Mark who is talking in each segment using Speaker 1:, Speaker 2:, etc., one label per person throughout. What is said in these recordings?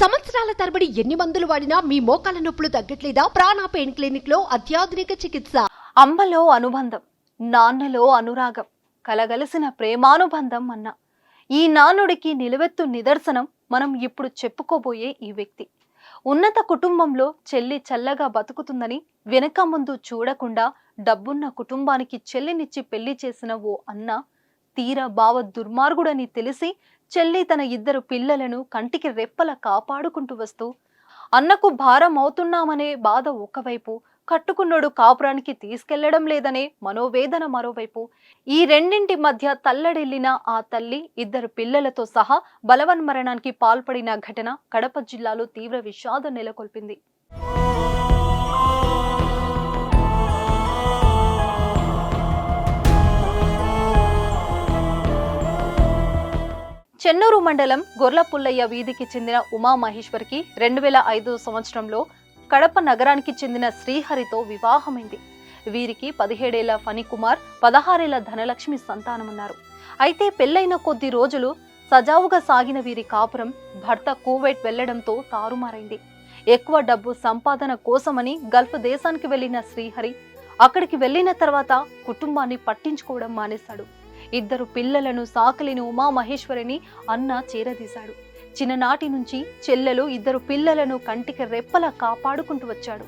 Speaker 1: సంవత్సరాల తరబడి ఎన్ని మందులు వాడినా మీ మోకాల నొప్పులు తగ్గట్లేదా? ప్రాణ పెయిన్ క్లినిక్లో అత్యాధునిక చికిత్స.
Speaker 2: అమ్మలో అనుబంధం నాన్నలో అనురాగం కలగలసిన ప్రేమానుబంధం అన్న. ఈ నానుడికి నిలువెత్తు నిదర్శనం మనం ఇప్పుడు చెప్పుకోబోయే ఈ వ్యక్తి. ఉన్నత కుటుంబంలో చెల్లి చల్లగా బతుకుతుందని వెనక ముందు చూడకుండా డబ్బున్న కుటుంబానికి చెల్లినిచ్చి పెళ్ళి చేసిన ఓ అన్న తీర బావ దుర్మార్గుడని తెలిసి చెల్లి తన ఇద్దరు పిల్లలను కంటికి రెప్పల కాపాడుకుంటూ వస్తూ అన్నకు భారం అవుతున్నామనే బాధ ఒకవైపు కట్టుకున్నోడు కాపురానికి తీసుకెళ్ళడం లేదనే మనోవేదన మరోవైపు ఈ రెండింటి మధ్య తల్లడిల్లిన ఆ తల్లి ఇద్దరు పిల్లలతో సహా బలవన్మరణానికి పాల్పడిన ఘటన కడప జిల్లాలో తీవ్ర విషాదం నెలకొల్పింది. చెన్నూరు మండలం గొర్లపుల్లయ్య వీధికి చెందిన ఉమా మహేశ్వర్కి రెండు వేల ఐదు సంవత్సరంలో కడప నగరానికి చెందిన శ్రీహరితో వివాహమైంది. వీరికి పదిహేడేళ్ళ ఫణికుమార్ పదహారేళ్ళ ధనలక్ష్మి సంతానమున్నారు. అయితే పెళ్ళైన కొద్ది రోజులు సజావుగా సాగిన వీరి కాపురం భర్త కువైట్ వెళ్ళడంతో తారుమారైంది. ఎక్కువ డబ్బు సంపాదన కోసమని గల్ఫ్ దేశానికి వెళ్ళిన శ్రీహరి అక్కడికి వెళ్ళిన తర్వాత కుటుంబాన్ని పట్టించుకోవడం మానేశాడు. ఇద్దరు పిల్లలను సాకలిని ఉమా మహేశ్వరిని అన్న చేరదీశాడు. చిన్ననాటి నుంచి చెల్లెలు ఇద్దరు పిల్లలను కంటికి రెప్పలా కాపాడుకుంటూ వచ్చాడు.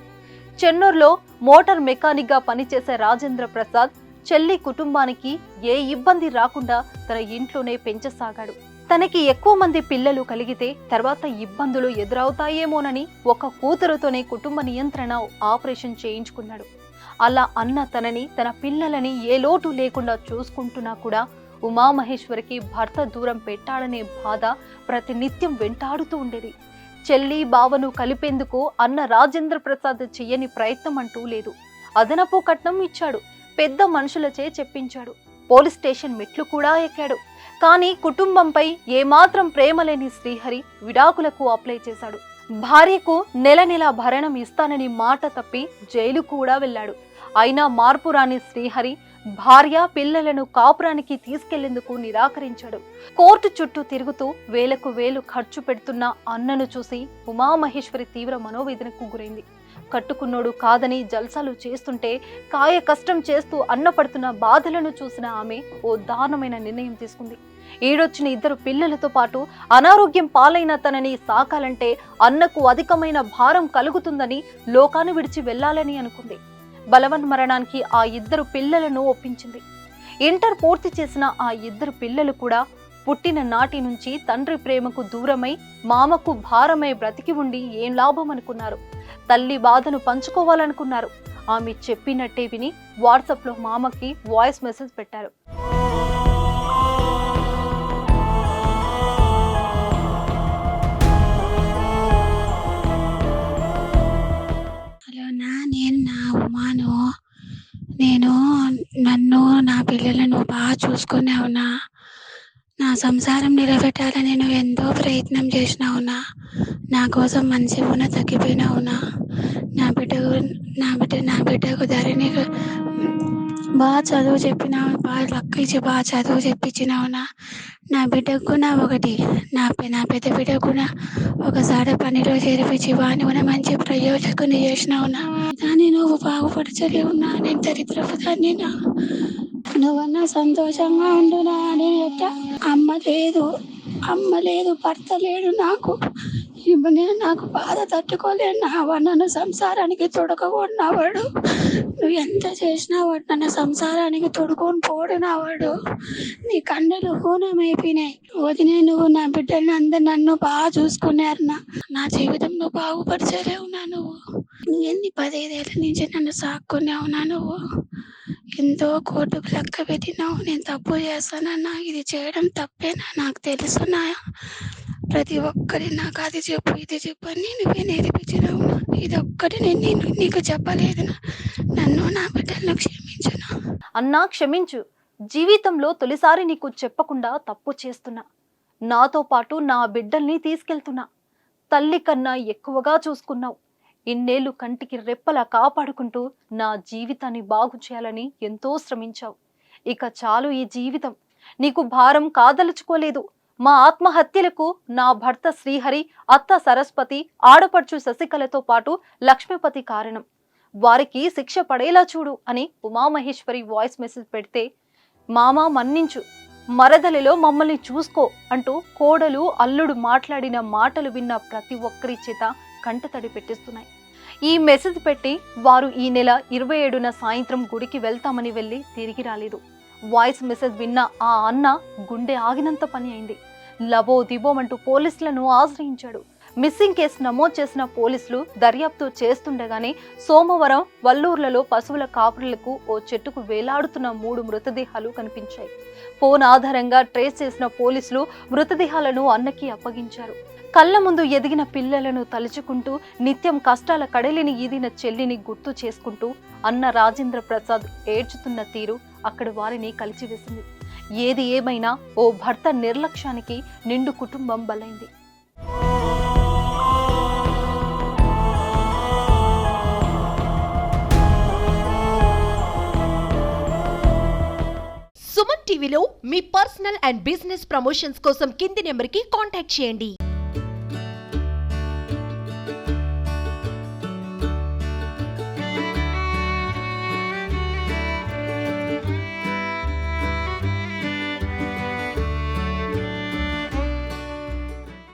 Speaker 2: చెన్నూరులో మోటార్ మెకానిక్గా పనిచేసే రాజేంద్ర ప్రసాద్ చెల్లి కుటుంబానికి ఏ ఇబ్బంది రాకుండా తన ఇంట్లోనే పెంచసాగాడు. తనకి ఎక్కువ మంది పిల్లలు కలిగితే తర్వాత ఇబ్బందులు ఎదురవుతాయేమోనని ఒక కూతురుతోనే కుటుంబ నియంత్రణ ఆపరేషన్ చేయించుకున్నాడు. అలా అన్న తనని తన పిల్లలని ఏ లోటు లేకుండా చూసుకుంటున్నా కూడా ఉమామహేశ్వరికి భర్త దూరం పెట్టాడనే బాధ ప్రతినిత్యం వెంటాడుతూ ఉండేది. చెల్లి బావను కలిపేందుకు అన్న రాజేంద్ర ప్రసాద్ చెయ్యని ప్రయత్నం అంటూ లేదు. అదనపు కట్నం ఇచ్చాడు. పెద్ద మనుషులచే చెప్పించాడు. పోలీస్ స్టేషన్ మెట్లు కూడా ఎక్కాడు. కానీ కుటుంబంపై ఏమాత్రం ప్రేమ లేని శ్రీహరి విడాకులకు అప్లై చేశాడు. భార్యకు నెల నెల భరణం ఇస్తానని మాట తప్పి జైలు కూడా వెళ్ళాడు. అయినా మార్పు రాని శ్రీహరి భార్య పిల్లలను కాపురానికి తీసుకెళ్ళేందుకు నిరాకరించాడు. కోర్టు చుట్టూ తిరుగుతూ వేలకు వేలు ఖర్చు పెడుతున్న అన్నను చూసి ఉమామహేశ్వరి తీవ్ర మనోవేదనకు గురైంది. కట్టుకున్నోడు కాదని జల్సాలు చేస్తుంటే కాయ కష్టం చేస్తూ అన్నపడుతున్న బాధలను చూసిన ఆమె ఓ దారుణమైన నిర్ణయం తీసుకుంది. ఈడొచ్చిన ఇద్దరు పిల్లలతో పాటు అనారోగ్యం పాలైన తనని సాకాలంటే అన్నకు అధికమైన భారం కలుగుతుందని లోకాన్ని విడిచి వెళ్ళాలని అనుకుంది. బలవన్ మరణానికి ఆ ఇద్దరు పిల్లలను ఒప్పించింది. ఇంటర్ పూర్తి చేసిన ఆ ఇద్దరు పిల్లలు కూడా పుట్టిన నాటి నుంచి తండ్రి ప్రేమకు దూరమై మామకు భారమై బ్రతికి ఉండి ఏం లాభం అనుకున్నారు? తల్లి బాధను పంచుకోవాలనుకున్నారు. ఆమె చెప్పినట్టే విని వాట్సాప్లో మామకి వాయిస్ మెసేజ్ పెట్టారు.
Speaker 3: హలో నా నేను నా ఉమాను. నేను నన్ను నా పిల్లలను బాగా చూసుకున్నావునా నా సంసారం నిలబెట్టాలని నేను ఎంతో ప్రయత్నం చేసినావునా నా. కోసం మంచి ఉన్న తగ్గిపోయినావునా నా. బిడ్డకు నా బిడ్డ నా బిడ్డకు ధరణి బాగా చదువు చెప్పినావు బాగా లక్క ఇచ్చి బాగా చదువు చెప్పించినావునా నా. బిడ్డకు కూడా ఒకటి నా నా పెద్ద బిడ్డకు కూడా ఒకసారి పనిలో చేర్పించి వాని కూడా మంచి ప్రయోజకుని చేసినావునా దాన్ని నువ్వు బాగుపరచలేవు నేను దరిద్రపు దాన్ని నా. నువ్వన్నా సంతోషంగా ఉండునా అని ఎట్ట అమ్మ లేదు అమ్మ లేదు భర్త లేడు నాకు. ఇప్పుడు నేను నాకు బాధ తట్టుకోలేను. నా నన్ను సంసారానికి తొడకబోడు నా నువ్వు ఎంత చేసినా వాడు నన్ను సంసారానికి తొడుకొని పోడు వాడు. నీ కండలు హూనమైపోయినాయి. వదినే నువ్వు నా బిడ్డల్ని అందరు నన్ను బాగా చూసుకున్నారు నా. నా జీవితం నువ్వు బాగుపరచలేవు నా నువ్వు. నువ్వు ఎన్ని పదైదేళ్ళ నుంచి నన్ను సాక్కున్నావు నా నువ్వు? ఎంతో కోర్టుకు లెక్క పెట్టినావు నేను తప్పు చేశానన్నా ఇది చేయడం తప్పేనా? నాకు తెలుసు నా ప్రతి ఒక్కరి నాకు అది చెప్పు ఇది చెప్పు అని నువ్వే నేర్పించినావు ఇది ఒక్కటి నేను నేను నీకు చెప్పలేదు నన్ను నా బిడ్డలను క్షమించను?
Speaker 2: అన్నా క్షమించు. జీవితంలో తొలిసారి నీకు చెప్పకుండా తప్పు చేస్తున్నా. నాతో పాటు నా బిడ్డల్ని తీసుకెళ్తున్నా. తల్లి కన్నా ఎక్కువగా చూసుకున్నావు. ఇన్నేళ్ళు కంటికి రెప్పలా కాపాడుకుంటూ నా జీవితాన్ని బాగు చేయాలని ఎంతో శ్రమించావు. ఇక చాలు ఈ జీవితం. నీకు భారం కాదలుచుకోలేదు. మా ఆత్మహత్యలకు నా భర్త శ్రీహరి అత్త సరస్వతి ఆడపడుచు శశికళతో పాటు లక్ష్మీపతి కారణం. వారికి శిక్ష పడేలా చూడు అని ఉమామహేశ్వరి వాయిస్ మెసేజ్ పెడితే మామ మన్నించు. మరదలిలో మమ్మల్ని చూసుకో అంటూ కోడలు అల్లుడు మాట్లాడిన మాటలు విన్న ప్రతి ఒక్కరి చేత కంట తడి పెట్టిస్తున్నాయి. ఈ మెసేజ్ పెట్టి వారు ఈ నెల ఇరవై ఏడున సాయంత్రం గుడికి వెళ్తామని వెళ్ళి తిరిగి రాలేదు. వాయిస్ మెసేజ్ విన్న ఆ అన్న గుండె ఆగినంత పని అయింది. లబో దిబోమంటూ పోలీసులను ఆశ్రయించాడు. మిస్సింగ్ కేసు నమోదు చేసిన పోలీసులు దర్యాప్తు చేస్తుండగానే సోమవారం వల్లూర్లలో పశువుల కాపురులకు ఓ చెట్టుకు వేలాడుతున్న మూడు మృతదేహాలు కనిపించాయి. ఫోన్ ఆధారంగా ట్రేస్ చేసిన పోలీసులు మృతదేహాలను అన్నకి అప్పగించారు. కళ్ళ ముందు ఎదిగిన పిల్లలను తలుచుకుంటూ నిత్యం కష్టాల కడలిని ఈదిన చెల్లిని గుర్తు చేసుకుంటూ అన్న రాజేంద్ర ప్రసాద్ ఏడ్చుతున్న తీరు అక్కడ వారిని కలిచివేసింది. ఏది ఏమైనా ఓ భర్త నిర్లక్ష్యానికి నిండు కుటుంబం బలైంది.
Speaker 1: సుమన్ టీవీలో మీ పర్సనల్ అండ్ బిజినెస్ ప్రమోషన్స్ కోసం కింది నెంబర్కి కాంటాక్ట్ చేయండి.